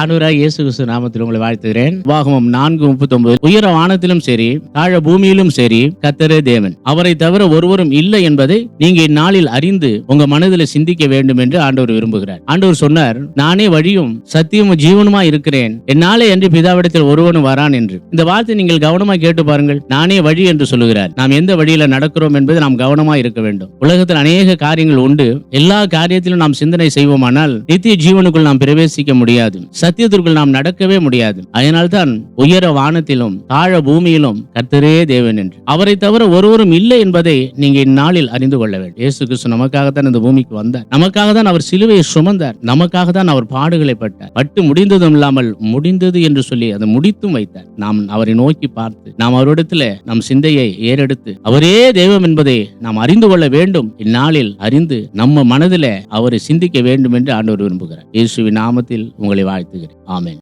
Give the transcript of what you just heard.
ஆண்டவராக இயேசு கிறிஸ்து நாமத்தில் உங்களை வாழ்த்துகிறேன். வாகமம் நான்கு முப்பத்தி ஒன்பது உயர வானத்திலும் சரி தாழ பூமியிலும் சரி கத்தரே தேவன். அவரை தவிர ஒருவரும் இல்லை என்பதை நீங்க இந்நாளில் அறிந்து உங்க மனதில் சிந்திக்க வேண்டும் என்று ஆண்டவர் விரும்புகிறார். ஆண்டவர் சொன்னார் நானே வழியும் சத்தியமும் ஜீவனுமா இருக்கிறேன். என்னாலே என்று பிதாவிடத்தில் ஒருவனும் வரான் என்று. இந்த வார்த்தை நீங்கள் கவனமா கேட்டு பாருங்கள். நானே வழி என்று சொல்லுகிறார். நாம் எந்த வழியில நடக்கிறோம் என்பது நாம் கவனமா இருக்க வேண்டும். உலகத்தில் அநேக காரியங்கள் உண்டு. எல்லா காரியத்திலும் நாம் சிந்தனை செய்வோமானால் நித்திய ஜீவனுக்குள் நாம் பிரவேசிக்க முடியாது. சத்தியத்திற்குள் நாம் நடக்கவே முடியாது. அதனால்தான் உயர வானத்திலும் தாழ பூமியிலும் கர்த்தரே தேவன் என்று. அவரை தவிர ஒருவரும் இல்லை என்பதை நீங்க இந்நாளில் அறிந்து கொள்ள வேண்டும். இயேசு கிறிஸ்து நமக்காகத்தான் இந்த பூமிக்கு வந்தார். நமக்காக தான் அவர் சிலுவையை சுமந்தார். நமக்காக தான் அவர் பாடுகளை பட்டார். பட்டு முடிந்ததும் இல்லாமல் முடிந்தது என்று சொல்லி அதை முடித்தும் வைத்தார். நாம் அவரை நோக்கி பார்த்து நாம் அவரிடத்துல நம் சிந்தையை ஏறெடுத்து அவரே தெய்வம் என்பதை நாம் அறிந்து கொள்ள வேண்டும். இந்நாளில் அறிந்து நம்ம மனதில அவரை சிந்திக்க வேண்டும் என்று ஆண்டவர் விரும்புகிறார். இயேசுவின் நாமத்தில் உங்களை வாழ்த்துகிறேன் ஆமென்